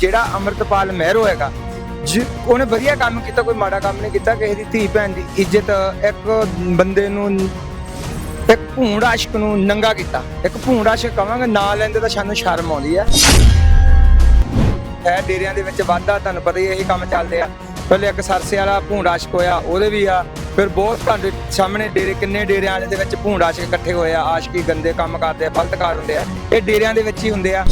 ਜਿਹੜਾ ਅਮਰਤਪਾਲ ਮਹਿਰੋ ਹੈਗਾ ਜੀ ਉਹਨੇ ਵਧੀਆ ਕੰਮ ਕੀਤਾ ਕੋਈ ਮਾੜਾ ਕੰਮ ਨਹੀਂ ਕੀਤਾ ਕਿਸੇ ਦੀ ਧੀ ਭੈਣ ਦੀ ਇੱਜ਼ਤ ਇੱਕ ਬੰਦੇ ਨੂੰ ਇੱਕ ਭੂੰਡ ਆਸ਼ਕ ਨੂੰ ਨੰਗਾ ਕੀਤਾ। ਇੱਕ ਭੂੰਡ ਆਸ਼ਕ ਕਵਾਂਗੇ ਨਾਂ ਲੈਂਦੇ ਤਾਂ ਸਾਨੂੰ ਸ਼ਰਮ ਆਉਂਦੀ ਹੈ ਹੈ ਡੇਰਿਆਂ ਦੇ ਵਿੱਚ ਵਾਧਾ ਤੁਹਾਨੂੰ ਪਤਾ ਹੀ ਹੈ, ਇਹੀ ਕੰਮ ਚੱਲਦੇ ਆ। ਪਹਿਲੇ ਇੱਕ ਸਰਸੇ ਵਾਲਾ ਭੂੰਡ ਆਸ਼ਕ ਹੋਇਆ ਉਹਦੇ ਵੀ ਆ। ਫਿਰ ਬਹੁਤ ਤੁਹਾਡੇ ਸਾਹਮਣੇ ਡੇਰੇ ਕਿੰਨੇ ਡੇਰਿਆਂ ਵਾਲੇ ਦੇ ਵਿੱਚ ਭੂੰਡ ਆਸ਼ਕ ਇਕੱਠੇ ਹੋਏ ਆ ਆਸ਼ਕੀ ਗੰਦੇ ਕੰਮ ਕਰਦੇ ਆ ਫਲਤਕਾਰ ਹੁੰਦੇ ਆ। ਇਹ ਡੇਰਿਆਂ ਦੇ ਵਿੱਚ ਹੀ ਹੁੰਦੇ ਆ।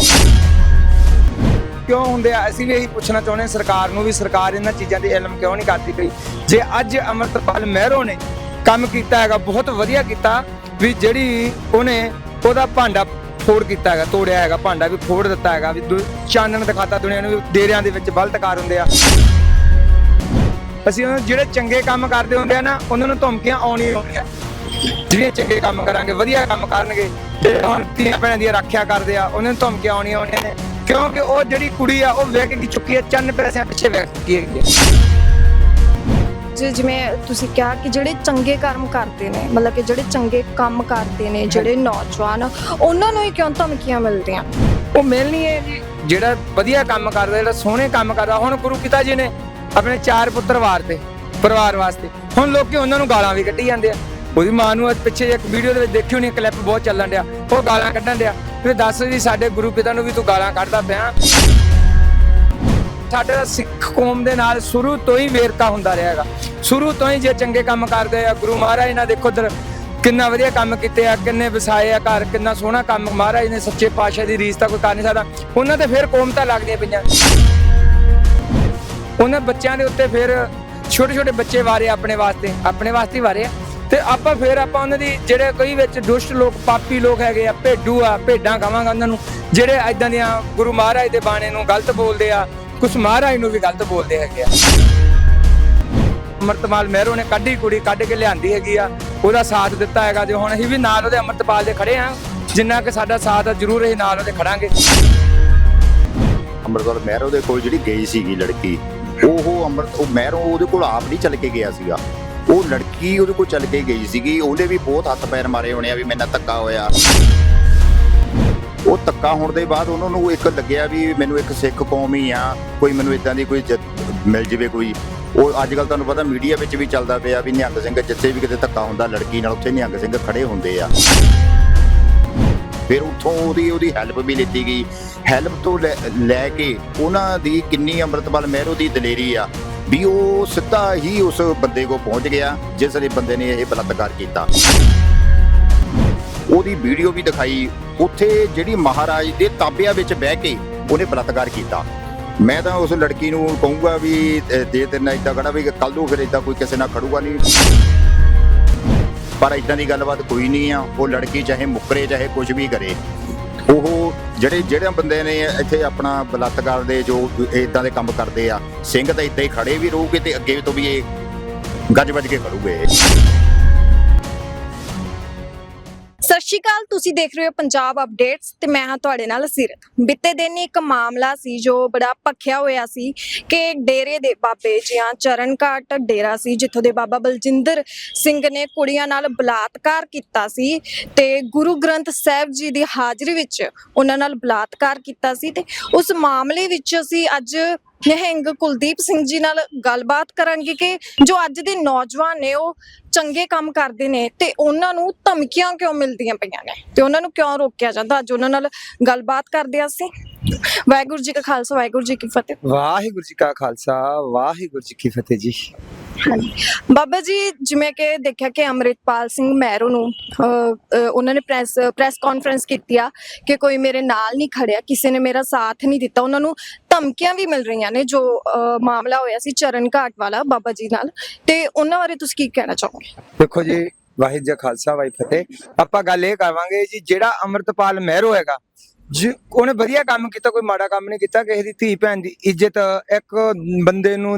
ਕਿਉਂ ਹੁੰਦੇ ਆ? ਅਸੀਂ ਵੀ ਇਹੀ ਪੁੱਛਣਾ ਚਾਹੁੰਦੇ ਹਾਂ, ਸਰਕਾਰ ਨੂੰ ਵੀ, ਸਰਕਾਰ ਇਹਨਾਂ ਚੀਜ਼ਾਂ ਦੀ ਇਲਮ ਕਿਉਂ ਨਹੀਂ ਕਰਦੀ ਪਈ? ਜੇ ਅੱਜ ਅਮਰਤਪਾਲ ਮਹਿਰੋ ਨੇ ਕੰਮ ਕੀਤਾ ਹੈਗਾ, ਬਹੁਤ ਵਧੀਆ ਕੀਤਾ, ਵੀ ਜਿਹੜੀ ਉਹਨੇ ਉਹਦਾ ਭਾਂਡਾ ਫੋੜ ਕੀਤਾ ਹੈਗਾ, ਤੋੜਿਆ ਹੈਗਾ, ਭਾਂਡਾ ਵੀ ਫੋੜ ਦਿੱਤਾ ਹੈਗਾ, ਵੀ ਚਾਨਣ ਦਿਖਾਤਾ ਦੁਨੀਆ ਨੂੰ ਵੀ ਡੇਰਿਆਂ ਦੇ ਵਿੱਚ ਬਲਤਕਾਰ ਹੁੰਦੇ ਆ। ਅਸੀਂ ਉਹਨਾਂ ਜਿਹੜੇ ਚੰਗੇ ਕੰਮ ਕਰਦੇ ਹੁੰਦੇ ਆ ਨਾ, ਉਹਨਾਂ ਨੂੰ ਧਮਕੀਆਂ ਆਉਣੀ ਆਉਣੀਆਂ। ਜਿਹੜੇ ਚੰਗੇ ਕੰਮ ਕਰਾਂਗੇ, ਵਧੀਆ ਕੰਮ ਕਰਨਗੇ, ਤੇ ਹੁਣ ਧੀਆਂ ਭੈਣਾਂ ਦੀ ਰੱਖਿਆ ਕਰਦੇ ਆ, ਉਹਨਾਂ ਨੂੰ ਧਮਕੀਆਂ ਆਉਣੀਆਂ ਆਉਣੀਆਂ ਨੇ ਕਿਉਂਕਿ ਉਹ ਜਿਹੜੀ ਕੁੜੀ ਆ ਉਹ ਵਿਕ ਗਈ ਚੁੱਕੀ ਹੈ ਚੰਨ ਪੈਸਿਆਂ ਪਿੱਛੇ ਵਿਕ ਗਈ ਹੈਗੀ ਹੈ ਜਿ- ਜਿਵੇਂ ਤੁਸੀਂ ਕਿਹਾ ਕਿ ਜਿਹੜੇ ਚੰਗੇ ਕਰਮ ਕਰਦੇ ਨੇ ਮਤਲਬ ਕਿ ਜਿਹੜੇ ਚੰਗੇ ਕੰਮ ਕਰਦੇ ਨੇ ਜਿਹੜੇ ਨੌਜਵਾਨ ਉਹਨਾਂ ਨੂੰ ਹੀ ਕਿਉਂ ਧਮਕੀਆਂ ਮਿਲਦੀਆਂ? ਉਹ ਮਿਲਣੀ ਹੈ ਜੀ ਜਿਹੜਾ ਵਧੀਆ ਕੰਮ ਕਰਦਾ ਜਿਹੜਾ ਸੋਹਣੇ ਕੰਮ ਕਰਦਾ ਹੁਣ ਗੁਰੂ ਪਿਤਾ ਜੀ ਨੇ ਆਪਣੇ ਚਾਰ ਪੁੱਤਰ ਵਾਰਤੇ ਪਰਿਵਾਰ ਵਾਸਤੇ। ਹੁਣ ਲੋਕੀ ਉਹਨਾਂ ਨੂੰ ਗਾਲਾਂ ਵੀ ਕੱਢੀ ਜਾਂਦੇ ਆ। ਉਹਦੀ ਮਾਂ ਨੂੰ ਅੱਜ ਪਿੱਛੇ ਇੱਕ ਵੀਡੀਓ ਦੇ ਵਿੱਚ ਦੇਖੀ ਹੋਣੀ ਕਲਿੱਪ ਬਹੁਤ ਚੱਲਣ ਡਿਆ। ਉਹ ਗਾਲਾਂ ਕੱਢਣ ਡਿਆ। ਤੇ ਦੱਸ ਜੀ, ਸਾਡੇ ਗੁਰੂ ਪਿਤਾ ਨੂੰ ਵੀ ਤੂੰ ਗਾਲਾਂ ਕੱਢਦਾ ਪਿਆ। ਸਾਡੇ ਦਾ ਸਿੱਖ ਕੌਮ ਦੇ ਨਾਲ ਸ਼ੁਰੂ ਤੋਂ ਹੀ ਵੇਰਕਾ ਹੁੰਦਾ ਰਿਹਾ ਹੈਗਾ। ਸ਼ੁਰੂ ਤੋਂ ਹੀ ਜੇ ਚੰਗੇ ਕੰਮ ਕਰਦੇ ਆ, ਗੁਰੂ ਮਹਾਰਾਜ ਨਾਲ ਦੇਖੋ ਦਰ ਕਿੰਨਾ ਵਧੀਆ ਕੰਮ ਕੀਤੇ ਆ, ਕਿੰਨੇ ਵਸਾਏ ਆ ਘਰ, ਕਿੰਨਾ ਸੋਹਣਾ ਕੰਮ ਮਹਾਰਾਜ ਨੇ ਸੱਚੇ ਪਾਤਸ਼ਾਹ ਦੀ ਰੀਸ ਤਾਂ ਕੋਈ ਕਰ ਨਹੀਂ ਸਕਦਾ। ਉਹਨਾਂ ਤੇ ਫਿਰ ਕੌਮਤਾਂ ਲੱਗਦੀਆਂ ਪਈਆਂ। ਉਹਨਾਂ ਬੱਚਿਆਂ ਦੇ ਉੱਤੇ ਫਿਰ ਛੋਟੇ ਛੋਟੇ ਬੱਚੇ ਵਾਰੇ ਆਪਣੇ ਵਾਸਤੇ ਆਪਣੇ ਵਾਸਤੇ ਵਾਰੇ ਆ। ਤੇ ਆਪਾਂ ਫੇਰ ਆਪਾਂ ਉਹਨਾਂ ਦੀ ਜਿਹੜੇ ਕਈ ਵਿੱਚ ਦੁਸ਼ਟ ਲੋਕ, ਪਾਪੀ ਲੋਕ ਹੈਗੇ ਆ, ਭੇਡੂ ਆ, ਭੇਡਾਂ ਕਵਾਂਗਾ ਉਹਨਾਂ ਨੂੰ। ਜਿਹੜੇ ਐਦਾਂ ਦੀਆਂ ਗੁਰੂ ਮਹਾਰਾਜ ਦੇ ਬਾਣੇ ਨੂੰ ਗਲਤ ਬੋਲਦੇ ਆ, ਕੁਛ ਮਹਾਰਾਜ ਨੂੰ ਵੀ ਗਲਤ ਬੋਲਦੇ ਹੈਗੇ ਆ। ਅਮਰਤਪਾਲ ਮਹਿਰੋ ਨੇ ਕੱਢੀ ਕੁੜੀ, ਕੱਢ ਕੇ ਲਿਆਂਦੀ ਹੈਗੀ ਆ। ਉਹਦਾ ਸਾਥ ਦਿੱਤਾ ਹੈਗਾ ਤੇ ਹੁਣ ਅਸੀਂ ਵੀ ਨਾਲ ਉਹਦੇ ਅਮਰਤਪਾਲ ਦੇ ਖੜੇ ਆ। ਜਿੰਨਾ ਕਿ ਸਾਡਾ ਸਾਥ ਆ, ਜ਼ਰੂਰ ਅਸੀਂ ਨਾਲ ਉਹਦੇ ਖੜਾਂਗੇ। ਅੰਮ੍ਰਿਤਸਰ ਮਹਿਰੋ ਦੇ ਕੋਲ ਜਿਹੜੀ ਗਈ ਸੀਗੀ ਲੜਕੀ ਉਹ ਅੰਮ੍ਰਿਤ ਉਹ ਮਹਿਰੋ ਉਹਦੇ ਕੋਲ ਆਪ ਨਹੀਂ ਚੱਲ ਕੇ ਗਿਆ ਸੀਗਾ। ਉਹ ਲੜਕੀ ਉਹਦੇ ਕੋਲ ਚੱਲ ਕੇ ਗਈ ਸੀਗੀ, ਉਹਨੇ ਵੀ ਬਹੁਤ ਹੱਥ ਪੈਰ ਮਾਰੇ ਹੋਣੇ ਆ ਵੀ ਮੇਰੇ ਨਾਲ ਧੱਕਾ ਹੋਇਆ। ਉਹ ਧੱਕਾ ਹੋਣ ਦੇ ਬਾਅਦ ਉਹਨਾਂ ਨੂੰ ਇੱਕ ਲੱਗਿਆ ਵੀ ਮੈਨੂੰ ਇੱਕ ਸਿੱਖ ਕੌਮ ਹੀ ਆ, ਕੋਈ ਮੈਨੂੰ ਇਦਾਂ ਦੀ ਕੋਈ ਮਿਲ ਜਵੇ ਕੋਈ। ਉਹ ਅੱਜ ਕੱਲ ਤੁਹਾਨੂੰ ਪਤਾ ਮੀਡੀਆ ਵਿੱਚ ਵੀ ਚੱਲਦਾ ਪਿਆ ਵੀ ਨਿਹੰਗ ਸਿੰਘ ਜਿੱਥੇ ਵੀ ਕਿਤੇ ਧੱਕਾ ਹੁੰਦਾ, ਲੜਕੀ ਨਾਲ ਉੱਥੇ ਨਿਹੰਗ ਸਿੰਘ ਖੜੇ ਹੁੰਦੇ ਆ। ਫਿਰ ਉੱਥੋਂ ਉਹਦੀ ਉਹਦੀ ਹੈਲਪ ਵੀ ਲਿੱਤੀ ਗਈ। ਹੈਲਪ ਤੋਂ ਲੈ- ਲੈ ਕੇ ਉਹਨਾਂ ਦੀ ਕਿੰਨੀ ਅੰਮ੍ਰਿਤਪਾਲ ਮਹਿਰੋ ਦੀ ਦਲੇਰੀ ਆ। ਵੀ ਉਹ ਸਿੱਧਾ ਹੀ ਉਸ ਬੰਦੇ ਕੋ ਪਹੁੰਚ ਗਿਆ ਜਿਸ ਨੇ ਬੰਦੇ ਨੇ ਇਹ ਬਲਾਤਕਾਰ ਕੀਤਾ। ਉਹਦੀ ਵੀਡੀਓ ਵੀ ਦਿਖਾਈ। ਉੱਥੇ ਜਿਹੜੀ ਮਹਾਰਾਜ ਦੇ ਤਾਬਿਆਂ ਵਿੱਚ ਬਹਿ ਕੇ ਉਹਨੇ ਬਲਾਤਕਾਰ ਕੀਤਾ। ਮੈਂ ਤਾਂ ਉਸ ਲੜਕੀ ਨੂੰ ਕਹੂੰਗਾ ਵੀ ਅਹ, ਦੇ ਤੇ ਨਾ ਇਦਾਂ ਕਹਣਾ ਵੀ ਕੱਲ ਨੂੰ ਫਿਰ ਇਦਾਂ ਕੋਈ ਕਿਸੇ ਨਾਲ ਖੜੂਗਾ ਨਹੀਂ। ਪਰ ਇਦਾਂ ਦੀ ਗੱਲਬਾਤ ਕੋਈ ਨਹੀਂ ਆ। ਉਹ ਲੜਕੀ ਚਾਹੇ ਮੁੱਕਰੇ ਚਾਹੇ ਕੁਝ ਵੀ ਕਰੇ। ਉਹ ਜਿਹੜੇ ਜਿਹੜੇ ਬੰਦੇ ਨੇ ਇੱਥੇ ਆਪਣਾ ਬਲਾਤਕਾਰ ਦੇ ਜੋ ਇਦਾਂ ਦੇ ਕੰਮ ਕਰਦੇ ਆ ਸਿੰਘ ਤਾਂ ਇਦਾਂ ਹੀ ਖੜੇ ਵੀ ਰਹੂਗੇ ਤੇ ਅੱਗੇ ਤੋਂ ਵੀ ਇਹ ਗੱਜ ਵੱਜ ਕੇ ਖੜੂਗੇ। ਸਤਿ ਸ਼੍ਰੀ ਅਕਾਲ, ਤੁਸੀਂ ਦੇਖ ਰਹੇ ਹੋ ਪੰਜਾਬ ਅਪਡੇਟਸ ਤੇ ਮੈਂ ਹਾਂ ਤੁਹਾਡੇ ਨਾਲ ਸਿਰਤ। ਬਿੱਤੇ ਦਿਨ ਇੱਕ ਮਾਮਲਾ ਸੀ ਜੋ ਬੜਾ ਭਖਿਆ ਹੋਇਆ ਸੀ ਕਿ ਡੇਰੇ ਦੇ ਬਾਬੇ ਜੀਆਂ ਚਰਨਕਾਟ ਡੇਰਾ ਸੀ, ਜਿੱਥੋਂ ਦੇ ਬਾਬਾ ਬਲਜਿੰਦਰ ਸਿੰਘ ਨੇ ਕੁੜੀਆਂ ਨਾਲ ਬਲਾਤਕਾਰ ਕੀਤਾ ਸੀ ਤੇ ਗੁਰੂ ਗ੍ਰੰਥ ਸਾਹਿਬ ਜੀ ਦੀ ਹਾਜ਼ਰੀ ਵਿੱਚ ਉਹਨਾਂ ਨਾਲ ਬਲਾਤਕਾਰ ਕੀਤਾ ਸੀ ਤੇ ਉਸ ਮਾਮਲੇ ਵਿੱਚ ਅਸੀਂ ਅੱਜ ਨਿਹੰਗ ਕੁਲਦੀਪ ਸਿੰਘ ਜੀ ਨਾਲ ਗੱਲਬਾਤ ਕਰਾਂਗੇ ਕਿ ਜੋ ਅੱਜ ਦੇ ਨੌਜਵਾਨ ਨੇ ਉਹ ਚੰਗੇ ਕੰਮ ਕਰਦੇ ਨੇ ਤੇ ਉਹਨਾਂ ਨੂੰ ਧਮਕੀਆਂ ਕਿਉਂ ਮਿਲਦੀਆਂ ਪਈਆਂ ਨੇ? ਤੇ ਉਹਨਾਂ ਨੂੰ ਕਿਉਂ ਰੋਕਿਆ ਜਾਂਦਾ? ਅੱਜ ਉਹਨਾਂ ਨਾਲ ਗੱਲਬਾਤ ਕਰਦੇ ਹਾਂ ਅਸੀਂ। ਵਾਹਿਗੁਰੂ ਜੀ ਕਾ ਖਾਲਸਾ, ਵਾਹਿਗੁਰੂ ਜੀ ਕੀ ਫਤਿਹ। ਵਾਹਿਗੁਰੂ ਜੀ ਕਾ ਖਾਲਸਾ, ਵਾਹਿਗੁਰੂ ਜੀ ਕੀ ਫਤਿਹ ਜੀ। ਬਾਬਾ ਜੀ, ਜਿਵੇਂ ਕਿ ਦੇਖਿਆ ਕਿ ਅੰਮ੍ਰਿਤਪਾਲ ਸਿੰਘ ਮਹਿਰੋ ਨੂੰ ਉਹਨਾਂ ਨੇ ਪ੍ਰੈਸ ਪ੍ਰੈਸ ਕਾਨਫਰੰਸ ਕੀਤੀ ਆ ਕਿ ਕੋਈ ਮੇਰੇ ਨਾਲ ਨਹੀਂ ਖੜਿਆ, ਕਿਸੇ ਨੇ ਮੇਰਾ ਸਾਥ ਨਹੀਂ ਦਿੱਤਾ। ਉਹਨਾਂ ਨੂੰ ਧਮਕੀਆਂ ਵੀ ਮਿਲ ਰਹੀਆਂ ਨੇ ਜੋ ਮਾਮਲਾ ਹੋਇਆ ਸੀ ਚਰਨ ਘਾਟ ਵਾਲਾ ਬਾਬਾ ਜੀ ਨਾਲ। ਤੇ ਉਹਨਾਂ ਬਾਰੇ ਤੁਸੀਂ ਕੀ ਕਹਿਣਾ ਚਾਹੋਗੇ? ਦੇਖੋ ਜੀ, ਵਾਹਿਗੁਰੂ ਜੀ ਖਾਲਸਾ ਵਾਹਿ ਫਤਿਹ। ਆਪਾਂ ਗੱਲ ਇਹ ਕਰਾਂਗੇ ਜੀ, ਜਿਹੜਾ ਅਮਰਤਪਾਲ ਮਹਿਰੋ ਹੈਗਾ, ਜੀ, ਉਹਨੇ ਵਧੀਆ ਕੰਮ ਕੀਤਾ, ਕੋਈ ਮਾੜਾ ਕੰਮ ਨਹੀਂ ਕੀਤਾ। ਕਿਸੇ ਦੀ ਧੀ ਭੈਣ ਦੀ ਇੱਜ਼ਤ, ਇੱਕ ਬੰਦੇ ਨੂੰ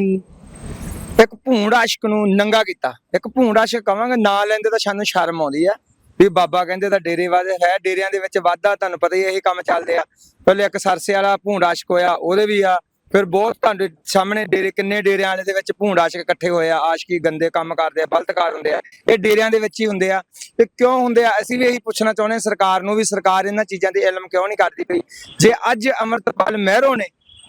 ਇੱਕ ਭੂੰਡ ਆਸ਼ਕ ਨੂੰ ਨੰਗਾ ਕੀਤਾ। ਇੱਕ ਭੂੰਡ ਆਸ਼ਕ ਕਵਾਂਗੇ, ਨਾਂ ਲੈਂਦੇ ਤਾਂ ਸਾਨੂੰ ਸ਼ਰਮ ਆਉਂਦੀ ਆ। ਵੀ ਬਾਬਾ ਕਹਿੰਦੇ ਤਾਂ ਡੇਰੇ ਵਾਦੇ ਹੈ, ਡੇਰਿਆਂ ਦੇ ਵਿੱਚ ਵਾਧਾ, ਤੁਹਾਨੂੰ ਪਤਾ ਹੀ ਇਹ ਕੰਮ ਚੱਲਦੇ ਆ। ਪਹਿਲੇ ਇੱਕ ਸਰਸੇ ਵਾਲਾ ਭੂੰਡ ਆਸ਼ਕ ਹੋਇਆ, ਉਹਦੇ ਵੀ ਆ। ਫਿਰ ਬਹੁਤ ਤੁਹਾਡੇ ਸਾਹਮਣੇ ਡੇਰੇ, ਕਿੰਨੇ ਡੇਰਿਆਂ ਵਾਲੇ ਦੇ ਵਿੱਚ ਭੂੰਡ ਆਸ਼ਕ ਇਕੱਠੇ ਹੋਏ ਆ। ਆਸ਼ਕੀ ਗੰਦੇ ਕੰਮ ਕਰਦੇ ਆ, ਬਲਤਕਾਰ ਹੁੰਦੇ ਆ। ਇਹ ਡੇਰਿਆਂ ਦੇ ਵਿੱਚ ਹੀ ਹੁੰਦੇ ਆ। ਤੇ ਕਿਉਂ ਹੁੰਦੇ ਆ? ਅਸੀਂ ਵੀ ਇਹੀ ਪੁੱਛਣਾ ਚਾਹੁੰਦੇ ਹਾਂ ਸਰਕਾਰ ਨੂੰ ਵੀ ਸਰਕਾਰ ਇਹਨਾਂ ਚੀਜ਼ਾਂ ਦੀ ਇਲਮ ਕਿਉਂ ਨਹੀਂ ਕਰਦੀ ਪਈ? ਜੇ ਅੱਜ ਅਮਰਤਪਾਲ ਮਹਿਰੋ ਨੇ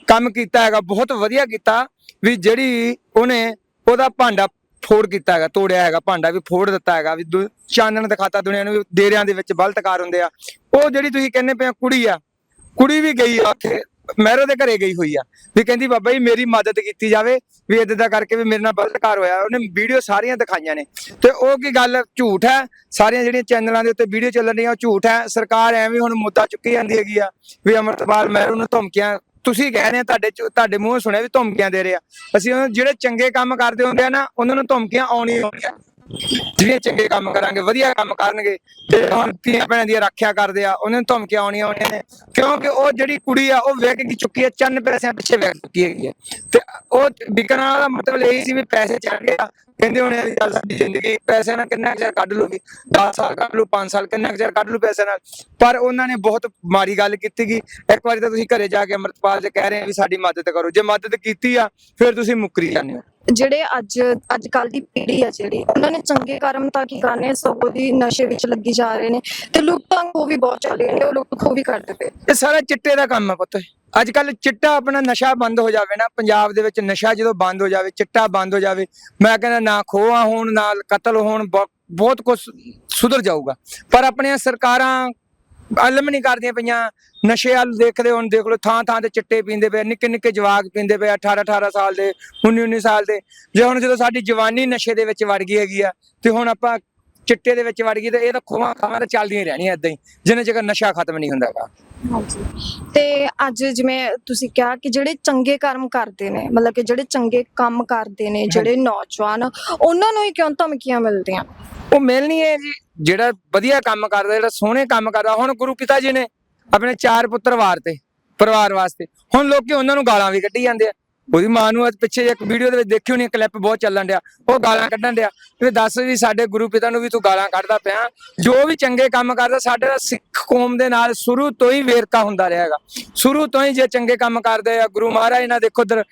ਕੰਮ ਕੀਤਾ ਹੈਗਾ, ਬਹੁਤ ਵਧੀਆ ਕੀਤਾ। ਵੀ ਜਿਹੜੀ ਉਹਨੇ ਉਹਦਾ ਭਾਂਡਾ ਫੋੜ ਕੀਤਾ ਹੈਗਾ, ਤੋੜਿਆ ਹੈਗਾ, ਭਾਂਡਾ ਵੀ ਫੋੜ ਦਿੱਤਾ ਹੈਗਾ, ਵੀ ਦੁ- ਚਾਨਣ ਦਿਖਾਤਾ ਦੁਨੀਆ ਨੂੰ ਵੀ ਡੇਰਿਆਂ ਦੇ ਵਿੱਚ ਬਲਤਕਾਰ ਹੁੰਦੇ ਆ। ਉਹ ਜਿਹੜੀ ਤੁਸੀਂ ਕਹਿੰਦੇ ਪਏ ਕੁੜੀ ਆ, ਕੁੜੀ ਵੀ ਗਈ ਆ ਉੱਥੇ, ਮਹਿਰੋ ਦੇ ਘਰੇ ਗਈ ਹੋਈ ਆ, ਵੀ ਕਹਿੰਦੀ ਬਾਬਾ ਜੀ ਮੇਰੀ ਮਦਦ ਕੀਤੀ ਜਾਵੇ, ਵੀ ਇਦਾਂ ਦਾ ਕਰਕੇ ਵੀ ਮੇਰੇ ਨਾਲ ਬਲਤਕਾਰ ਹੋਇਆ, ਉਹਨੇ ਵੀਡੀਓ ਸਾਰੀਆਂ ਦਿਖਾਈਆਂ ਨੇ। ਤੇ ਉਹ ਕੀ ਗੱਲ ਝੂਠ ਹੈ? ਸਾਰੀਆਂ ਜਿਹੜੀਆਂ ਚੈਨਲਾਂ ਦੇ ਉੱਤੇ ਵੀਡੀਓ ਚੱਲਣ ਰਹੀਆਂ ਉਹ ਝੂਠ ਹੈ। ਸਰਕਾਰ ਐਵੇਂ ਹੁਣ ਮੁੱਦਾ ਚੁੱਕੀ ਜਾਂਦੀ ਹੈਗੀ ਆ, ਵੀ ਅਮਰਤਪਾਲ ਮਹਿਰੋ ਨੂੰ ਧਮਕੀਆਂ ਤੁਸੀਂ ਕਹਿ ਤੁਹਾਡੇ ਤੁਹਾਡੇ ਮੂੰਹੋਂ ਸੁਣਿਆ ਵੀ ਧਮਕੀਆਂ ਦੇ ਰਹੇ ਆ। ਅਸੀਂ ਉਹਨਾਂ ਜਿਹੜੇ ਚੰਗੇ ਕੰਮ ਕਰਦੇ ਹੁੰਦੇ ਆ ਨਾ, ਉਹਨਾਂ ਨੂੰ ਧਮਕੀਆਂ ਆਉਣੀ ਆਉਣੀਆਂ ਜਿਹੜੇ ਚੰਗੇ ਕੰਮ ਕਰਾਂਗੇ, ਵਧੀਆ ਕੰਮ ਕਰਨਗੇ, ਤੇ ਹੁਣ ਧੀਆਂ ਭੈਣਾਂ ਦੀ ਰੱਖਿਆ ਕਰਦੇ ਆ, ਉਹਨਾਂ ਨੂੰ ਧਮਕੀਆਂ ਆਉਣੀਆਂ ਆਉਣੀਆਂ ਨੇ। ਕਿਉਂਕਿ ਉਹ ਜਿਹੜੀ ਕੁੜੀ ਆ, ਉਹ ਵਿਕ ਗਈ ਚੁੱਕੀ ਹੈ ਚੰਨ ਪੈਸਿਆਂ ਪਿੱਛੇ ਵਿਕ ਚੁੱਕੀ ਹੈਗੀ ਹੈ ਤੇ ਉਹ ਵਿਕਣ ਵਾਲਾ ਮਤਲਬ ਇਹ ਸੀ ਵੀ ਪੈਸੇ ਚੜ ਗਿਆ ਕਹਿੰਦੇ ਹੋਣੇ ਵੀ ਚੱਲ ਸਾਡੀ ਜ਼ਿੰਦਗੀ ਪੈਸੇ ਨਾਲ ਕਿੰਨਾ ਚਿਰ ਕੱਢ ਲੂਗੀ? 10 ਸਾਲ ਕੱਢ ਲੂ 5 ਸਾਲ ਕਿੰਨਾ ਚਿਰ ਕੱਢ ਲੂ ਪੈਸੇ ਨਾਲ? ਪਰ ਉਹਨਾਂ ਨੇ ਬਹੁਤ ਮਾੜੀ ਗੱਲ ਕੀਤੀ ਗੀ। ਇੱਕ ਵਾਰੀ ਤਾਂ ਤੁਸੀਂ ਘਰੇ ਜਾ ਕੇ ਅੰਮ੍ਰਿਤਪਾਲ ਜੀ ਕਹਿ ਰਹੇ ਆ ਵੀ ਸਾਡੀ ਮਦਦ ਕਰੋ। ਜੇ ਮਦਦ ਕੀਤੀ ਆ ਫਿਰ ਤੁਸੀਂ ਮੁੱਕਰੀ ਜਾਂਦੇ ਹੋ। ਜਿਹੜੇ ਅੱਜ ਅੱਜ ਕੱਲ ਦੀ ਪੀੜ੍ਹੀ ਆ ਜਿਹੜੀ ਉਹਨਾਂ ਨੇ ਚੰਗੇ ਕਰਮ ਤਾਂ ਕੀ ਕਰਨੇ? ਸਗੋਂ ਦੀ ਨਸ਼ੇ ਵਿੱਚ ਲੱਗੀ ਜਾ ਰਹੇ ਨੇ। ਤੇ ਲੁੱਟਾਂ ਖੋ ਵੀ ਬਹੁਤ ਚੱਲ ਰਹੀਆਂ ਨੇ ਉਹ ਲੁੱਟ ਖੋ ਵੀ ਕਰਦੇ ਪਏ। ਇਹ ਸਾਰਾ ਚਿੱਟੇ ਦਾ ਕੰਮ ਹੈ ਪੁੱਤ। ਅੱਜ ਕੱਲ ਚਿੱਟਾ ਆਪਣਾ ਨਸ਼ਾ ਬੰਦ ਹੋ ਜਾਵੇ ਨਾ, ਪੰਜਾਬ ਦੇ ਵਿੱਚ ਨਸ਼ਾ ਜਦੋਂ ਬੰਦ ਹੋ ਜਾਵੇ, ਚਿੱਟਾ ਬੰਦ ਹੋ ਜਾਵੇ, ਮੈਂ ਕਹਿੰਦਾ ਨਾ ਖੋਆ ਹੋਣ ਨਾਲ ਕਤਲ ਹੋਣ ਬਹੁਤ ਕੁਝ ਸੁਧਰ ਜਾਊਗਾ। ਪਰ ਆਪਣੀਆਂ ਸਰਕਾਰਾਂ ਅਲਮ ਨਹੀਂ ਕਰਦੀਆਂ ਪਈਆਂ, ਨਸ਼ੇ ਵੱਲ ਦੇਖਦੇ ਹੁਣ, ਦੇਖ ਲਓ ਥਾਂ ਥਾਂ ਤੇ ਚਿੱਟੇ ਪੀਂਦੇ ਪਏ, ਨਿੱਕੇ ਨਿੱਕੇ ਜਵਾਕ ਪੀਂਦੇ ਪਏ 18 18 ਸਾਲ ਦੇ 19 19 ਸਾਲ ਦੇ। ਜੇ ਹੁਣ ਜਦੋਂ ਸਾਡੀ ਜਵਾਨੀ ਨਸ਼ੇ ਦੇ ਵਿੱਚ ਵੜ ਗਈ ਹੈਗੀ ਆ, ਤੇ ਹੁਣ ਆਪਾਂ ਚਿੱਟੇ ਦੇ ਵਿੱਚ ਵੜ ਗਈ ਤੇ ਇਹ ਤਾਂ ਖੋਵਾਂ ਖਾਵਾਂ ਤਾਂ ਚੱਲਦੀਆਂ ਹੀ ਰਹਿਣੀਆਂ ਇਦਾਂ ਹੀ ਜਿੰਨੇ ਚਿਰ ਨਸ਼ਾ ਖਤਮ ਨਹੀਂ ਹੁੰਦਾਗਾ ਹਾਂਜੀ। ਤੇ ਅੱਜ ਜਿਵੇਂ ਤੁਸੀਂ ਕਿਹਾ ਕਿ ਜਿਹੜੇ ਚੰਗੇ ਕਰਮ ਕਰਦੇ ਨੇ ਮਤਲਬ ਕਿ ਜਿਹੜੇ ਚੰਗੇ ਕੰਮ ਕਰਦੇ ਨੇ ਜਿਹੜੇ ਨੌਜਵਾਨ ਉਹਨਾਂ ਨੂੰ ਹੀ ਕਿਉਂ ਧਮਕੀਆਂ ਮਿਲਦੀਆਂ? ਉਹ ਮਿਲਣੀ ਹੈ ਜੀ। ਜਿਹੜਾ ਵਧੀਆ ਕੰਮ ਕਰਦਾ ਜਿਹੜਾ ਸੋਹਣੇ ਕੰਮ ਕਰਦਾ ਹੁਣ ਗੁਰੂ ਪਿਤਾ ਜੀ ਨੇ ਆਪਣੇ ਚਾਰ ਪੁੱਤਰ ਵਾਰਤੇ ਪਰਿਵਾਰ ਵਾਸਤੇ। ਹੁਣ ਲੋਕੀ ਉਹਨਾਂ ਨੂੰ ਗਾਲਾਂ ਵੀ ਕੱਢੀ ਜਾਂਦੇ ਆ। ਉਹਦੀ ਮਾਂ ਨੂੰ ਅੱਜ ਪਿੱਛੇ ਜਿਹੇ ਇੱਕ ਵੀਡੀਓ ਦੇ ਵਿੱਚ ਦੇਖਿਓ ਨਹੀਂ ਕਲਿੱਪ ਬਹੁਤ ਚੱਲਣ ਡਿਆ, ਉਹ ਗਾਲਾਂ ਕੱਢਣ ਡਿਆ। ਤੇ ਦੱਸ ਵੀ ਸਾਡੇ ਗੁਰੂ ਪਿਤਾ ਨੂੰ ਵੀ ਤੂੰ ਗਾਲਾਂ ਕੱਢਦਾ ਪਿਆ। ਜੋ ਵੀ ਚੰਗੇ ਕੰਮ ਕਰਦਾ, ਸਾਡੇ ਦਾ ਸਿੱਖ ਕੌਮ ਦੇ ਨਾਲ ਸ਼ੁਰੂ ਤੋਂ ਹੀ ਵੇਰਕਾ ਹੁੰਦਾ ਰਿਹਾ ਹੈਗਾ। ਸ਼ੁਰੂ ਤੋਂ ਹੀ ਜੇ ਚੰਗੇ ਕੰਮ ਕਰਦੇ ਆ, ਗੁਰੂ ਮਹਾਰਾਜ ਨਾਲ ਦੇਖੋ ਦਰ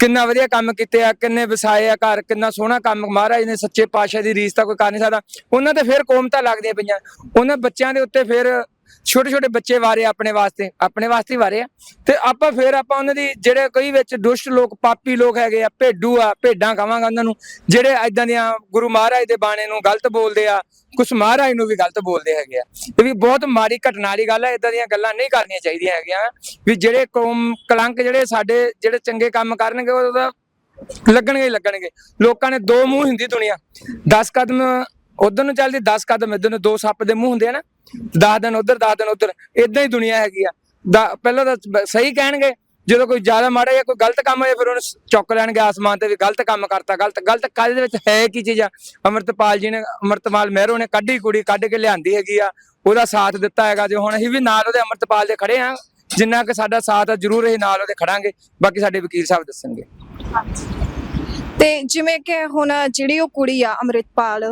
ਕਿੰਨਾ ਵਧੀਆ ਕੰਮ ਕੀਤੇ ਆ, ਕਿੰਨੇ ਵਸਾਏ ਆ ਘਰ, ਕਿੰਨਾ ਸੋਹਣਾ ਕੰਮ ਮਹਾਰਾਜ ਨੇ ਸੱਚੇ ਪਾਤਸ਼ਾਹ ਦੀ ਰੀਸ ਤਾਂ ਕੋਈ ਕਰ ਨਹੀਂ ਸਕਦਾ। ਉਹਨਾਂ ਤੇ ਫਿਰ ਕੋਮਤਾਂ ਲੱਗਦੀਆਂ ਪਈਆਂ। ਉਹਨਾਂ ਬੱਚਿਆਂ ਦੇ ਉੱਤੇ ਫਿਰ ਛੋਟੇ ਛੋਟੇ ਬੱਚੇ ਵਾਰੇ ਆਪਣੇ ਵਾਸਤੇ ਆਪਣੇ ਵਾਸਤੇ ਹੀ ਵਾਰੇ ਆ। ਤੇ ਆਪਾਂ ਫੇਰ ਆਪਾਂ ਉਹਨਾਂ ਦੀ ਜਿਹੜੇ ਕਈ ਵਿੱਚ ਦੁਸ਼ਟ ਲੋਕ, ਪਾਪੀ ਲੋਕ ਹੈਗੇ ਆ, ਭੇਡੂ ਆ, ਭੇਡਾਂ ਕਵਾਂਗਾ ਉਹਨਾਂ ਨੂੰ। ਜਿਹੜੇ ਐਦਾਂ ਦੀਆਂ ਗੁਰੂ ਮਹਾਰਾਜ ਦੇ ਬਾਣੇ ਨੂੰ ਗਲਤ ਬੋਲਦੇ ਆ, ਕੁਛ ਮਹਾਰਾਜ ਨੂੰ ਵੀ ਗਲਤ ਬੋਲਦੇ ਹੈਗੇ ਆ। ਇਹ ਵੀ ਬਹੁਤ ਮਾੜੀ ਘਟਨਾ ਵਾਲੀ ਗੱਲ ਹੈ ਇਦਾਂ ਦੀਆਂ ਗੱਲਾਂ ਨਹੀਂ ਕਰਨੀਆਂ ਚਾਹੀਦੀਆਂ ਹੈਗੀਆਂ। ਵੀ ਜਿਹੜੇ ਕੌਮ ਕਲੰਕ ਜਿਹੜੇ ਸਾਡੇ ਜਿਹੜੇ ਚੰਗੇ ਕੰਮ ਕਰਨਗੇ ਉਹਦਾ ਲੱਗਣਗੇ ਹੀ ਲੱਗਣਗੇ। ਲੋਕਾਂ ਨੇ ਦੋ ਮੂੰਹ ਹੁੰਦੀ ਦੁਨੀਆ। 10 ਕਦਮ ਉਧਰ ਨੂੰ ਚੱਲਦੀ 10 ਕਦਮ ਇੱਧਰ ਨੂੰ, ਦੋ ਸੱਪ ਦੇ ਮੂੰਹ ਹੁੰਦੇ ਆ ਨਾ। 10 ਦਿਨ ਉਧਰ 10 ਦਿਨ ਉਧਰ ਇਦਾਂ ਹੀ ਦੁਨੀਆ ਹੈਗੀ ਆ। ਪਹਿਲਾਂ ਤਾਂ ਸਹੀ ਕਹਿਣਗੇ, ਜਦੋਂ ਕੋਈ ਜ਼ਿਆਦਾ ਮਾੜਾ ਜਾਂ ਕੋਈ ਗਲਤ ਕੰਮ ਹੋਏ ਫਿਰ ਉਹਨੂੰ ਚੁੱਕ ਲੈਣਗੇ ਆਸਮਾਨ ਤੇ ਵੀ ਗਲਤ ਕੰਮ ਕਰਤਾ, ਗਲਤ ਗਲਤ ਕਾਹਦੇ ਦੇ ਵਿੱਚ ਹੈ ਕੀ ਚੀਜ਼ ਆ? ਅਮਰਤਪਾਲ ਜੀ ਨੇ, ਅਮਰਤਪਾਲ ਮਹਿਰੋ ਨੇ ਕੱਢੀ ਕੁੜੀ, ਕੱਢ ਕੇ ਲਿਆਂਦੀ ਹੈਗੀ ਆ। ਉਹਦਾ ਸਾਥ ਦਿੱਤਾ ਹੈਗਾ, ਜੇ ਹੁਣ ਅਸੀਂ ਵੀ ਨਾਲ ਉਹਦੇ ਅਮਰਤਪਾਲ ਦੇ ਖੜੇ ਆ, ਜਿੰਨਾ ਕਿ ਸਾਡਾ ਸਾਥ ਆ, ਜ਼ਰੂਰ ਅਸੀਂ ਨਾਲ ਉਹਦੇ ਖੜਾਂਗੇ। ਬਾਕੀ ਸਾਡੇ ਵਕੀਲ ਸਾਹਿਬ ਦੱਸਣਗੇ। ਤੇ ਜਿਵੇਂ ਕਿ ਹੁਣ ਜਿਹੜੀ ਉਹ ਕੁੜੀ ਆ ਅੰਮ੍ਰਿਤਪਾਲ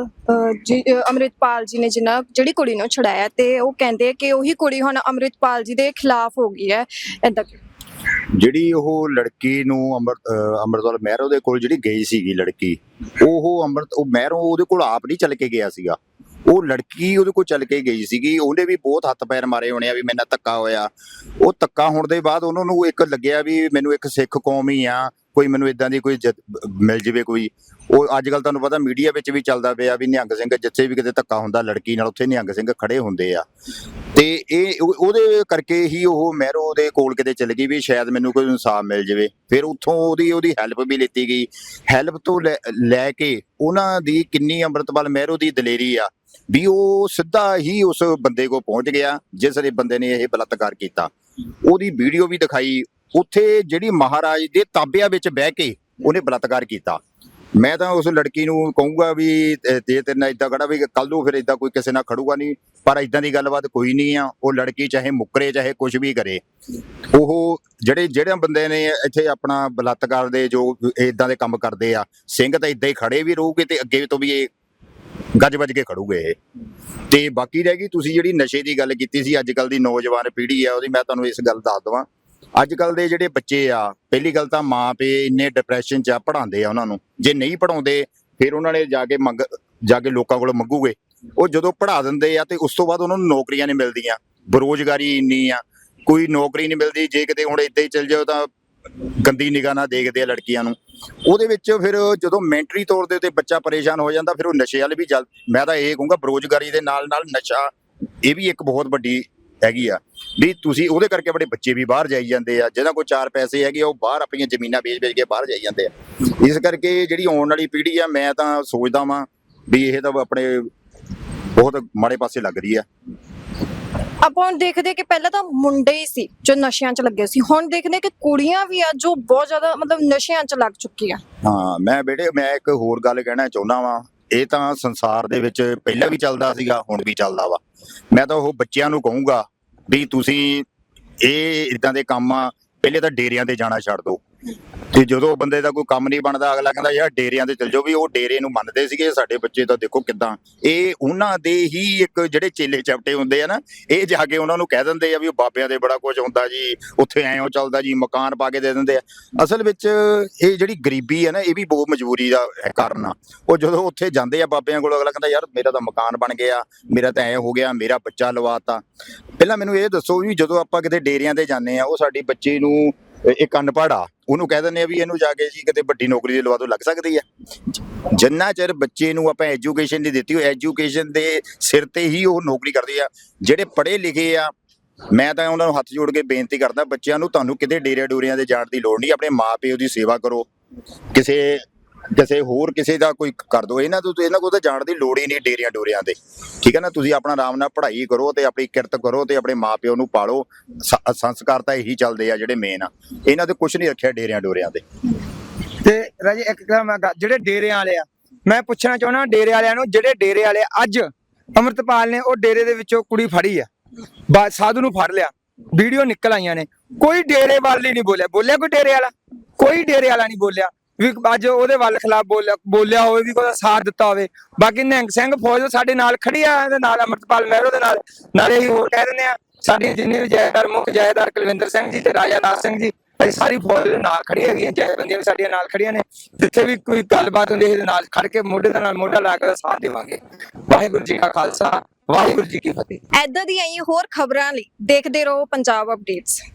ਜੀ ਅਹ, ਜੀ ਨੇ ਜਿੰਨਾ ਜਿਹੜੀ ਕੁੜੀ ਨੂੰ ਛੁਡਾਇਆ ਤੇ ਉਹ ਕਹਿੰਦੇ ਕਿ ਉਹੀ ਕੁੜੀ ਹੁਣ ਅੰਮ੍ਰਿਤਪਾਲ ਜੀ ਦੇ ਖਿਲਾਫ ਹੋ ਗਈ ਹੈ ਏਦਾਂ ਜਿਹੜੀ ਉਹ ਲੜਕੀ ਨੂੰ ਅੰਮ੍ਰਿਤ ਅਹ ਮਹਿਰੋ ਦੇ ਕੋਲ ਜਿਹੜੀ ਗਈ ਸੀਗੀ ਲੜਕੀ ਉਹ ਅੰਮ੍ਰਿਤ ਉਹ ਮਹਿਰੋ ਉਹਦੇ ਕੋਲ ਆਪ ਨਹੀਂ ਚੱਲ ਕੇ ਗਿਆ ਸੀਗਾ। ਉਹ ਲੜਕੀ ਉਹਦੇ ਕੋਲ ਚੱਲ ਕੇ ਗਈ ਸੀਗੀ ਉਹਨੇ ਵੀ ਬਹੁਤ ਹੱਥ ਪੈਰ ਮਾਰੇ ਹੋਣੇ ਆ ਵੀ ਮੇਰੇ ਧੱਕਾ ਹੋਇਆ। ਉਹ ਧੱਕਾ ਹੋਣ ਦੇ ਬਾਅਦ ਉਹਨਾਂ ਨੂੰ ਇੱਕ ਲੱਗਿਆ ਵੀ ਮੈਨੂੰ ਇੱਕ ਸਿੱਖ ਕੌਮ ਹੀ ਆ ਕੋਈ ਮੈਨੂੰ ਇਦਾਂ ਦੀ ਕੋਈ ਜਦ- ਮਿਲ ਜਵੇ ਕੋਈ। ਉਹ ਅੱਜ ਕੱਲ ਤੁਹਾਨੂੰ ਪਤਾ ਮੀਡੀਆ ਵਿੱਚ ਵੀ ਚੱਲਦਾ ਪਿਆ ਵੀ ਨਿਹੰਗ ਸਿੰਘ ਜਿੱਥੇ ਵੀ ਕਿਤੇ ਧੱਕਾ ਹੁੰਦਾ, ਲੜਕੀ ਨਾਲ ਉੱਥੇ ਨਿਹੰਗ ਸਿੰਘ ਖੜੇ ਹੁੰਦੇ ਆ। ਤੇ ਇਹ ਉਹਦੇ ਕਰਕੇ ਹੀ ਉਹ ਮਹਿਰੋ ਦੇ ਕੋਲ ਕਿਤੇ ਚਲ ਗਈ ਵੀ ਸ਼ਾਇਦ ਮੈਨੂੰ ਕੋਈ ਇਨਸਾਫ ਮਿਲ ਜਾਵੇ। ਫਿਰ ਉੱਥੋਂ ਉਹਦੀ ਉਹਦੀ ਹੈਲਪ ਵੀ ਲਿੱਤੀ ਗਈ। ਹੈਲਪ ਤੋਂ ਲੈ- ਲੈ ਕੇ ਉਹਨਾਂ ਦੀ ਕਿੰਨੀ ਅੰਮ੍ਰਿਤਪਾਲ ਮਹਿਰੋ ਦੀ ਦਲੇਰੀ ਆ ਵੀ ਉਹ ਸਿੱਧਾ ਹੀ ਉਸ ਬੰਦੇ ਕੋ ਪਹੁੰਚ ਗਿਆ, ਜਿਸ ਦੇ ਬੰਦੇ ਨੇ ਇਹ ਬਲਾਤਕਾਰ ਕੀਤਾ। ਉਹਦੀ ਵੀਡੀਓ ਵੀ ਦਿਖਾਈ ਉੱਥੇ ਜਿਹੜੀ ਮਹਾਰਾਜ ਦੇ ਤਾਬਿਆਂ ਵਿੱਚ ਬਹਿ ਕੇ ਉਹਨੇ ਬਲਾਤਕਾਰ ਕੀਤਾ। ਮੈਂ ਤਾਂ ਉਸ ਲੜਕੀ ਨੂੰ ਕਹੂੰਗਾ ਵੀ ਤੇ- ਜੇ ਤੇਰੇ ਨਾਲ ਇਦਾਂ ਖੜਾ ਵੀ ਕੱਲ ਨੂੰ ਫਿਰ ਇਦਾਂ ਕੋਈ ਕਿਸੇ ਨਾਲ ਖੜੂਗਾ ਨਹੀਂ, ਪਰ ਇਦਾਂ ਦੀ ਗੱਲਬਾਤ ਕੋਈ ਨਹੀਂ ਆ। ਉਹ ਲੜਕੀ ਚਾਹੇ ਮੁੱਕਰੇ, ਚਾਹੇ ਕੁਝ ਵੀ ਕਰੇ। ਉਹ ਜਿਹੜੇ ਜਿਹੜੇ ਬੰਦੇ ਨੇ ਇੱਥੇ ਆਪਣਾ ਬਲਾਤਕਾਰ ਦੇ ਜੋ ਇਦਾਂ ਦੇ ਕੰਮ ਕਰਦੇ ਆ, ਸਿੰਘ ਤਾਂ ਇਦਾਂ ਹੀ ਖੜੇ ਵੀ ਰਹੂਗੇ ਤੇ ਅੱਗੇ ਤੋਂ ਵੀ ਇਹ ਗੱਜ ਵੱਜ ਕੇ ਖੜੂਗੇ ਇਹ। ਤੇ ਬਾਕੀ ਰਹਿ ਗਈ ਤੁਸੀਂ ਜਿਹੜੀ ਨਸ਼ੇ ਦੀ ਗੱਲ ਕੀਤੀ ਸੀ, ਅੱਜ ਕੱਲ ਦੀ ਨੌਜਵਾਨ ਪੀੜ੍ਹੀ ਆ, ਉਹਦੀ ਮੈਂ ਤੁਹਾਨੂੰ ਇਸ ਗੱਲ ਦੱਸ ਦਵਾਂ। ਅੱਜ ਕੱਲ ਦੇ ਜਿਹੜੇ ਬੱਚੇ ਆ, ਪਹਿਲੀ ਗੱਲ ਤਾਂ ਮਾਂ ਪੇ ਇੰਨੇ ਡਿਪਰੈਸ਼ਨ ਚ ਆ ਪੜਾਉਂਦੇ ਆ ਉਹਨਾਂ ਨੂੰ। ਜੇ ਨਹੀਂ ਪੜਾਉਂਦੇ ਫਿਰ ਉਹਨਾਂ ਨੇ ਜਾ ਕੇ ਮੰਗ, ਜਾ ਕੇ ਲੋਕਾਂ ਕੋਲ ਮੰਗੂਗੇ। ਉਹ ਜਦੋਂ ਪੜਾ ਦਿੰਦੇ ਆ ਤੇ ਉਸ ਤੋਂ ਬਾਅਦ ਉਹਨਾਂ ਨੂੰ ਨੌਕਰੀਆਂ ਨਹੀਂ ਮਿਲਦੀਆਂ। ਬੇਰੋਜ਼ਗਾਰੀ ਇੰਨੀ ਆ, ਕੋਈ ਨੌਕਰੀ ਨਹੀਂ ਮਿਲਦੀ। ਜੇ ਕਿਤੇ ਹੁਣ ਇੱਦਾਂ ਹੀ ਚੱਲ ਜਾਓ ਤਾਂ ਗੰਦੀ ਨਿਗਾਹ ਨਾਲ ਦੇਖਦੇ ਆ ਲੜਕੀਆਂ ਨੂੰ। ਉਹਦੇ ਵਿੱਚ ਫਿਰ ਜਦੋਂ ਮੈਂਟਰੀ ਤੌਰ ਦੇ ਉੱਤੇ ਬੱਚਾ ਪਰੇਸ਼ਾਨ ਹੋ ਜਾਂਦਾ, ਫਿਰ ਉਹ ਨਸ਼ੇ ਵਾਲੇ ਵੀ ਮੈਂ ਤਾਂ ਇਹ ਕਹੂੰਗਾ, ਬਰੋਜ਼ਗਾਰੀ ਦੇ ਨਾਲ ਨਾਲ ਨਸ਼ਾ, ਇਹ ਵੀ ਇੱਕ ਬਹੁਤ ਵੱਡੀ ਹੈਗੀ ਆ। ਵੀ ਤੁਸੀਂ ਉਹਦੇ ਕਰਕੇ ਬੜੇ ਬੱਚੇ ਵੀ ਬਾਹਰ ਜਾਈ ਜਾਂਦੇ ਆ। ਜਿਹਨਾਂ ਕੋਲ ਚਾਰ ਪੈਸੇ ਹੈਗੇ ਉਹ ਬਾਹਰ ਆਪਣੀਆਂ ਜ਼ਮੀਨਾਂ ਵੇਚ-ਵੇਚ ਕੇ ਬਾਹਰ ਜਾਈ ਜਾਂਦੇ ਆ। ਇਸ ਕਰਕੇ ਜਿਹੜੀ ਆਉਣ ਵਾਲੀ ਪੀੜ੍ਹੀ ਆ ਮੈਂ ਤਾਂ ਸੋਚਦਾ ਵਾਂ ਵੀ ਇਹ ਤਾਂ ਆਪਣੇ ਬਹੁਤ ਮਾੜੇ ਪਾਸੇ ਲੱਗ ਰਹੀ ਆ। ਆਪਾਂ ਦੇਖਦੇ ਕਿ ਪਹਿਲਾਂ ਤਾਂ ਮੁੰਡੇ ਹੀ ਸੀ ਜੋ ਨਸ਼ਿਆਂ 'ਚ ਲੱਗੇ ਸੀ। ਹੁਣ ਦੇਖਦੇ ਕਿ ਕੁੜੀਆਂ ਵੀ ਆ ਜੋ ਬਹੁਤ ਜ਼ਿਆਦਾ ਮਤਲਬ ਨਸ਼ਿਆਂ 'ਚ ਲੱਗ ਚੁੱਕੀਆਂ। ਹਾਂ ਮੈਂ ਬੇਟੇ ਮੈਂ ਇੱਕ ਹੋਰ ਗੱਲ ਕਹਿਣਾ ਚਾਹੁੰਦਾ ਵਾਂ ਇਹ ਤਾਂ ਸੰਸਾਰ ਦੇ ਵਿੱਚ ਪਹਿਲਾਂ ਵੀ ਚੱਲਦਾ ਸੀਗਾ, ਹੁਣ ਵੀ ਚੱਲਦਾ ਵਾ। ਮੈਂ ਤਾਂ ਉਹ ਬੱਚਿਆਂ ਨੂੰ ਕਹੂੰਗਾ ਵੀ ਤੁਸੀਂ ਇਹ ਇਦਾਂ ਦੇ ਕੰਮ ਆ, ਪਹਿਲੇ ਤਾਂ ਡੇਰਿਆਂ ਤੇ ਜਾਣਾ ਛੱਡ ਦਿਓ। ਤੇ ਜਦੋਂ ਬੰਦੇ ਦਾ ਕੋਈ ਕੰਮ ਨਹੀਂ ਬਣਦਾ, ਅਗਲਾ ਕਹਿੰਦਾ, ਯਾਰ, ਡੇਰਿਆਂ ਤੇ ਚਲ ਜਾਓ। ਵੀ ਉਹ ਡੇਰੇ ਨੂੰ ਮੰਨਦੇ ਸੀਗੇ, ਸਾਡੇ ਬੱਚੇ ਤਾਂ ਦੇਖੋ ਕਿਦਾਂ। ਇਹ ਉਹਨਾਂ ਦੇ ਹੀ ਇੱਕ ਜਿਹੜੇ ਚੇਲੇ ਚਪਟੇ ਹੁੰਦੇ ਆ ਨਾ, ਇਹ ਜਾ ਕੇ ਉਹਨਾਂ ਨੂੰ ਕਹਿ ਦਿੰਦੇ ਆ ਵੀ ਉਹ ਬਾਬਿਆਂ ਦੇ ਬੜਾ ਕੁਝ ਹੁੰਦਾ ਜੀ, ਉੱਥੇ ਐਂ ਚੱਲਦਾ ਜੀ, ਮਕਾਨ ਪਾ ਕੇ ਦੇ ਦਿੰਦੇ ਆ। ਅਸਲ ਵਿੱਚ ਇਹ ਜਿਹੜੀ ਗਰੀਬੀ ਹੈ ਨਾ, ਇਹ ਵੀ ਬਹੁਤ ਮਜਬੂਰੀ ਦਾ ਕਾਰਨ ਆ। ਉਹ ਜਦੋਂ ਉੱਥੇ ਜਾਂਦੇ ਆ ਬਾਬਿਆਂ ਕੋਲ, ਅਗਲਾ ਕਹਿੰਦਾ, ਯਾਰ, ਮੇਰਾ ਤਾਂ ਮਕਾਨ ਬਣ ਗਿਆ, ਮੇਰਾ ਤਾਂ ਐਂ ਹੋ ਗਿਆ, ਮੇਰਾ ਬੱਚਾ ਲਵਾਤਾ। ਪਹਿਲਾਂ ਮੈਨੂੰ ਇਹ ਦੱਸੋ ਵੀ ਜਦੋਂ ਆਪਾਂ ਕਿਤੇ ਡੇਰਿਆਂ ਤੇ ਜਾਂਦੇ ਆ, ਉਹ ਸਾਡੀ ਬੱਚੇ ਨੂੰ ਇੱਕ ਅਨਪੜ੍ਹ ਆ, ਉਹਨੂੰ ਕਹਿ ਦਿੰਦੇ ਆ ਵੀ ਇਹਨੂੰ ਜਾ ਕੇ ਜੀ ਕਿਤੇ ਵੱਡੀ ਨੌਕਰੀ ਦੀ ਲਵਾ ਦੋ, ਲੱਗ ਸਕਦੀ ਆ। ਜਿੰਨਾ ਚਿਰ ਬੱਚੇ ਨੂੰ ਆਪਾਂ ਐਜੂਕੇਸ਼ਨ ਨਹੀਂ ਦਿੱਤੀ ਉਹ ਐਜੂਕੇਸ਼ਨ ਦੇ ਸਿਰ ਤੇ ਹੀ ਉਹ ਨੌਕਰੀ ਕਰਦੇ ਆ। ਜਿਹੜੇ ਪੜ੍ਹੇ ਲਿਖੇ ਆ, ਮੈਂ ਤਾਂ ਉਹਨਾਂ ਨੂੰ ਹੱਥ ਜੋੜ ਕੇ ਬੇਨਤੀ ਕਰਦਾ, ਬੱਚਿਆਂ ਨੂੰ ਤੁਹਾਨੂੰ ਕਿਤੇ ਡੇਰੇ ਡੋਰਿਆਂ ਦੇ ਜਾਣ ਦੀ ਲੋੜ ਨਹੀਂ, ਆਪਣੇ ਮਾਪਿਓ ਦੀ ਸੇਵਾ ਕਰੋ। ਕਿਸੇ ਕਿਸੇ ਹੋਰ ਕਿਸੇ ਦਾ ਕੋਈ ਕਰ ਦੋ, ਇਹਨਾਂ ਤੋਂ ਇਹਨਾਂ ਕੋਲ ਤਾਂ ਜਾਣ ਦੀ ਲੋੜ ਹੀ ਨਹੀਂ ਡੇਰਿਆਂ ਡੋਰਿਆਂ ਦੇ ਠੀਕ ਹੈ ਨਾ? ਤੁਸੀਂ ਆਪਣਾ ਆਰਾਮ ਨਾਲ ਪੜ੍ਹਾਈ ਕਰੋ ਤੇ ਆਪਣੀ ਕਿਰਤ ਕਰੋ ਤੇ ਆਪਣੇ ਮਾਪਿਓ ਨੂੰ ਪਾਲੋ। ਸੰਸਕਾਰ ਤਾਂ ਇਹੀ ਚੱਲਦੇ ਆ ਜਿਹੜੇ ਮੇਨ ਆ। ਇਹਨਾਂ ਤੇ ਕੁਝ ਨਹੀਂ ਰੱਖਿਆ ਡੇਰਿਆਂ ਡੋਰਿਆਂ ਦੇ ਤੇ ਰਾਜੇ, ਇੱਕ ਗੱਲ ਮੈਂ ਜਿਹੜੇ ਡੇਰਿਆਂ ਵਾਲੇ ਆ, ਮੈਂ ਪੁੱਛਣਾ ਚਾਹੁੰਦਾ ਡੇਰੇ ਵਾਲਿਆਂ ਨੂੰ, ਜਿਹੜੇ ਡੇਰੇ ਵਾਲੇ ਅੱਜ ਅਮਰਤਪਾਲ ਨੇ ਉਹ ਡੇਰੇ ਦੇ ਵਿੱਚੋਂ ਕੁੜੀ ਫੜੀ ਆ। ਸਾਧੂ ਨੂੰ ਫੜ ਲਿਆ। ਵੀਡੀਓ ਨਿਕਲ ਆਈਆਂ ਨੇ। ਕੋਈ ਡੇਰੇ ਵਾਲੀ ਨਹੀਂ ਬੋਲਿਆ। ਬੋਲਿਆ ਕੋਈ ਡੇਰੇ ਵਾਲਾ? ਕੋਈ ਡੇਰੇ ਵਾਲਾ ਨਹੀਂ ਬੋਲਿਆ। ਵੀ ਅੱਜ ਉਹਦੇ ਵੱਲ ਖਿਲਾਫ ਬੋਲਿਆ ਬੋਲਿਆ ਹੋਵੇ, ਵੀ ਕੋਈ ਸਾਥ ਦਿੱਤਾ ਹੋਵੇ। ਬਾਕੀ ਨਿਹੰਗ ਸਿੰਘ ਫੌਜ ਸਾਡੇ ਨਾਲ ਖੜੀ ਆ, ਇਹਦੇ ਨਾਲ ਅਮਰਤਪਾਲ ਮਹਿਰੋ ਦੇ ਨਾਲ। ਨਾਲੇ ਹੀ ਹੋਰ ਕਹਿ ਦਿੰਦੇ ਆ ਸਾਡੀਆਂ ਜਿੰਨੇ ਵੀ ਜਾਇਦਾਰ ਮੁੱਖ ਜਾਇਦਾਰ ਕੁਲਵਿੰਦਰ ਸਿੰਘ ਜੀ ਤੇ ਰਾਜਾ ਦਾਸ ਸਿੰਘ ਜੀ, ਅਸੀਂ ਸਾਰੀ ਫੌਜ ਦੇ ਨਾਲ ਖੜੀ ਹੈਗੀਆਂ ਜੈਬੰਦੀਆਂ ਵੀ ਸਾਡੀਆਂ ਨਾਲ ਖੜੀਆਂ ਨੇ। ਜਿੱਥੇ ਵੀ ਕੋਈ ਗੱਲਬਾਤ ਹੁੰਦੀ ਹੈ ਇਹਦੇ ਨਾਲ ਖੜ ਕੇ ਮੋਢੇ ਦੇ ਨਾਲ ਮੋਢਾ ਲਾ ਕੇ ਸਾਥ ਦੇਵਾਂਗੇ। ਵਾਹਿਗੁਰੂ ਜੀ ਕਾ ਖਾਲਸਾ, ਵਾਹਿਗੁਰੂ ਜੀ ਕੀ ਫਤਿਹ। ਐਦਾਂ ਦੀਆਂ ਹੀ ਹੋਰ ਖਬਰਾਂ ਲਈ ਦੇਖਦੇ ਰਹੋ ਪੰਜਾਬ ਅਪਡੇਟਸ